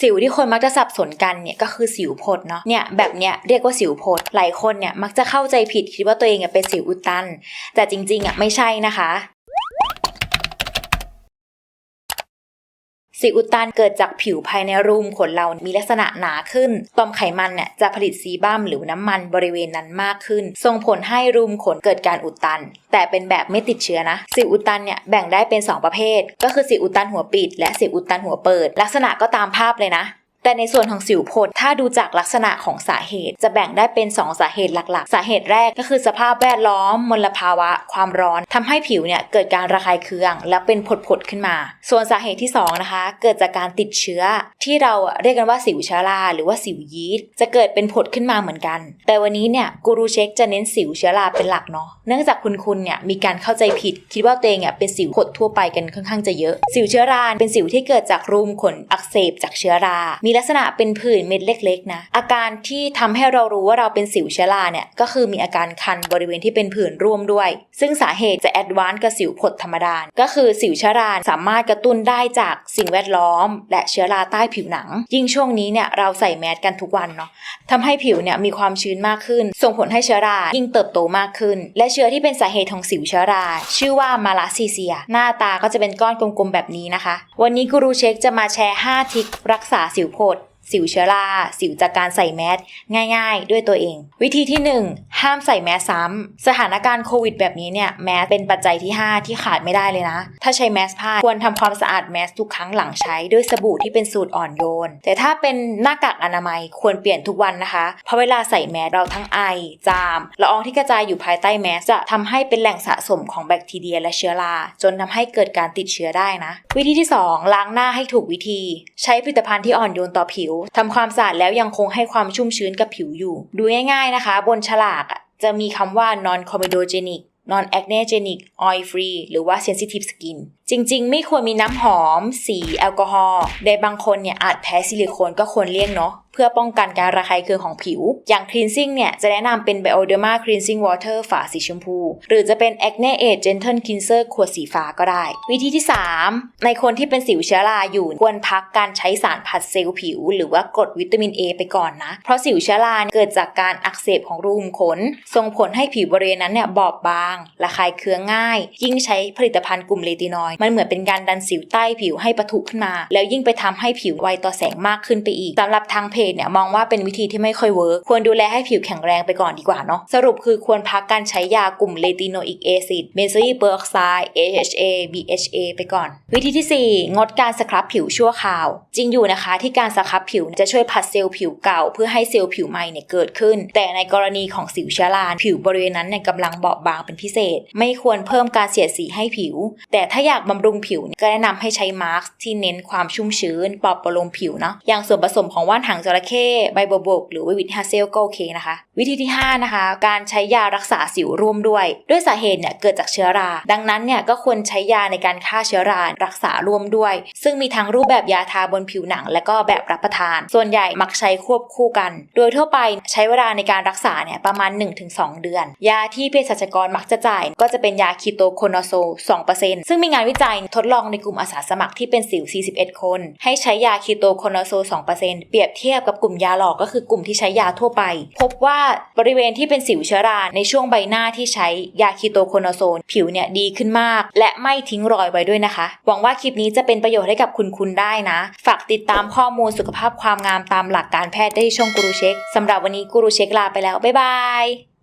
สิวที่คนมักจะสับสนกันเนี่ยก็คือสิวพดเนาะเนี่ยแบบเนี้ยเรียกว่าสิวพดหลายคนเนี่ยมักจะเข้าใจผิดคิดว่าตัวเองเป็นสิวอุดตัน แต่จริงๆอะไม่ใช่นะคะ สิอุดตันเกิดจากผิวภายในรูมขนเรามีลักษณะหนาขึ้น ต่อมไขมันเนี่ยจะผลิตซีบัมหรือน้ำมันบริเวณนั้นมากขึ้น ส่งผลให้รูมขนเกิดการอุดตัน แต่เป็นแบบไม่ติดเชื้อนะสิอุดตันเนี่ยแบ่งได้เป็น 2 ประเภท ก็คือสิอุดตันหัวปิด และสิอุดตันหัวเปิด ลักษณะก็ตามภาพเลยนะ แต่ในส่วนของสิวผดถ้าดูจากลักษณะของสาเหตุ จะแบ่งได้เป็น 2 สาเหตุหลักๆ สาเหตุแรกก็คือสภาพแวดล้อมมลภาวะ ความร้อนทำให้ผิวเนี่ยเกิดการระคายเคือง และเป็นผดๆขึ้นมา ส่วนสาเหตุที่ 2 นะคะ เกิดจากการติดเชื้อ ที่เราเรียกกันว่าสิวเชื้อราหรือว่าสิวยีสต์จะเกิดเป็นผดขึ้นมาเหมือนกัน แต่วันนี้เนี่ยกูรูเช็คจะเน้นสิวเชื้อราเป็นหลักเนาะเนื่องจากคุณคุณเนี่ยมีการเข้าใจผิด คิดว่าตัวเองเนี่ยเป็นสิวผดทั่วไปกันค่อนข้างจะเยอะ สิวเชื้อราเป็นสิวที่เกิดจากรูมขนอักเสบจากเชื้อรา มีลักษณะเป็นผื่นเม็ดเล็ก ๆ นะ อาการที่ทำให้เรารู้ว่าเราเป็นสิวเชื้อราเนี่ยก็คือมีอาการคันบริเวณที่เป็นผื่นร่วมด้วย ซึ่งสาเหตุจะแอดวานซ์กับสิวผดธรรมดา ก็คือสิวเชื้อราสามารถกระตุ้นได้จากสิ่งแวดล้อม และเชื้อราใต้ผิวหนัง ยิ่งช่วงนี้เนี่ยเราใส่แมสกันทุกวันเนาะทำให้ผิวเนี่ยมีความชื้นมากขึ้น ส่งผลให้เชื้อรายิ่งเติบโตมากขึ้น และเชื้อที่เป็นสาเหตุของสิวเชื้อรา ชื่อว่ามาลาซีเซีย หน้าตาก็จะเป็นก้อนกลมๆแบบนี้นะคะ วันนี้กูรูเช็คจะมาแชร์ 5 ทิครักษาสิวโพดสิวเชื้อรา สิวจากการใส่แมสง่าย ๆ ด้วยตัวเอง วิธีที่ 1 ห้ามใส่แมสซ้ำสถานการณ์โควิดแบบนี้เนี่ยแมสเป็นปัจจัยที่ 5 ที่ขาดไม่ได้เลยนะ ถ้าใช้แมสผ้าควรทำความสะอาดแมสทุกครั้งหลังใช้ด้วยสบู่ที่เป็นสูตรอ่อนโยน แต่ถ้าเป็นหน้ากากอนามัยควรเปลี่ยนทุกวันนะคะ เพราะเวลาใส่แมสเราทั้งไอ จามละอองที่กระจายอยู่ภายใต้แมสจะทำให้เป็นแหล่งสะสมของแบคทีเรียและเชื้อราจนทำให้เกิดการติดเชื้อได้นะ วิธีที่ 2 ล้างหน้าให้ถูกวิธี ใช้ผลิตภัณฑ์ที่อ่อนโยนต่อผิวทำความสะอาดแล้วยังคงให้ความชุ่มชื้นกับผิวอยู่ ดูง่ายๆนะคะ บนฉลาก จะมีคำว่า non comedogenic non acnegenic oil free หรือว่า sensitive skin จริง ๆ ไม่ควรมีน้ำหอม สีแอลกอฮอล์ในบางคนเนี่ยอาจแพ้ซิลิโคนก็ควรเลี่ยงเนาะเพื่อป้องกันการระคายเคืองของผิว อย่าง cleansing เนี่ย จะแนะนำเป็น Bioderma cleansing water ฝาสีชมพู หรือจะเป็น acne age gentle cleanser ขวดสีฟ้าก็ได้ วิธีที่ 3 ในคนที่เป็นสิวเชื้อราอยู่ควรพักการใช้สารผัดเซลล์ผิว หรือว่ากรดวิตามิน A ไปก่อนนะ เพราะสิวเชื้อราเกิดจากการอักเสบของรูขุมขน ส่งผลให้ผิวบริเวณนั้นเนี่ยบอบบาง ระคายเคืองง่าย ยิ่งใช้ผลิตภัณฑ์กลุ่มเลตินอยมันเหมือนเป็นการดันสิวใต้ผิวให้ปะทุขึ้นมา แล้วยิ่งไปทำให้ผิวไวต่อแสงมากขึ้นไปอีกสำหรับทางเพจเนี่ยมองว่าเป็นวิธีที่ไม่ค่อยเวิร์กควรดูแลให้ผิวแข็งแรงไปก่อนดีกว่าเนาะสรุปคือควรพักการใช้ยากลุ่มเลติโนอิกแอซิดเบนโซอีเปอร์ออกไซด์ AHA BHA ไปก่อน วิธีที่ 4 งดการสครับผิวชั่วคราว จริงอยู่นะคะที่การสครับผิวจะช่วยผัดเซลล์ผิวเก่า เพื่อให้เซลล์ผิวใหม่เนี่ยเกิดขึ้น แต่ในกรณีของสิวเชื้อราผิวบริเวณนั้นเนี่ยกำลังเบาบางเป็นพิเศษ ไม่ควรเพิ่มการเสียดสีให้ผิว แต่ถ้าอยากบำรุงผิวก็แนะนำให้ใช้มาร์กที่เน้นความชุ่มชื้นปลอบประโลมผิวเนาะอย่างส่วนผสมของว่านหางจระเข้ใบบัวบกหรือวิตฮาเซลก็โอเคนะคะ วิธีที่ 5 นะคะ การใช้ยารักษาสิวร่วมด้วย ด้วยสาเหตุเนี่ยเกิดจากเชื้อรา ดังนั้นเนี่ยก็ควรใช้ยาในการฆ่าเชื้อรารักษาร่วมด้วย ซึ่งมีทั้งรูปแบบยาทาบนผิวหนัง และก็แบบรับประทาน ส่วนใหญ่มักใช้ควบคู่กัน โดยทั่วไปใช้เวลาในการรักษาเนี่ยประมาณ 1-2 เดือน ยาที่เภสัชกรมักจะจ่าย ก็จะเป็นยาคีโตโคโนโซ 2%ซึ่งมีงานวิจัยทดลองในกลุ่มอาสาสมัครที่เป็นสิว 41 คน ให้ใช้ยาคีโตโคโนโซ 2%เปรียบเทียบกับกลุ่มยาหลอกก็คือกลุ่มที่ใช้ยาทั่วไป พบว่าบริเวณที่เป็นสิวเชื้อราในช่วงใบหน้าที่ใช้ยาคีโตโคโนโซนผิวเนี่ยดีขึ้นมาก และไม่ทิ้งรอยไว้ด้วยนะคะ หวังว่าคลิปนี้จะเป็นประโยชน์ให้กับคุณคุณได้นะ ฝากติดตามข้อมูลสุขภาพความงามตามหลักการแพทย์ได้ที่ช่องกูรูเช็คสำหรับวันนี้กูรูเช็คลาไปแล้วบ๊ายบาย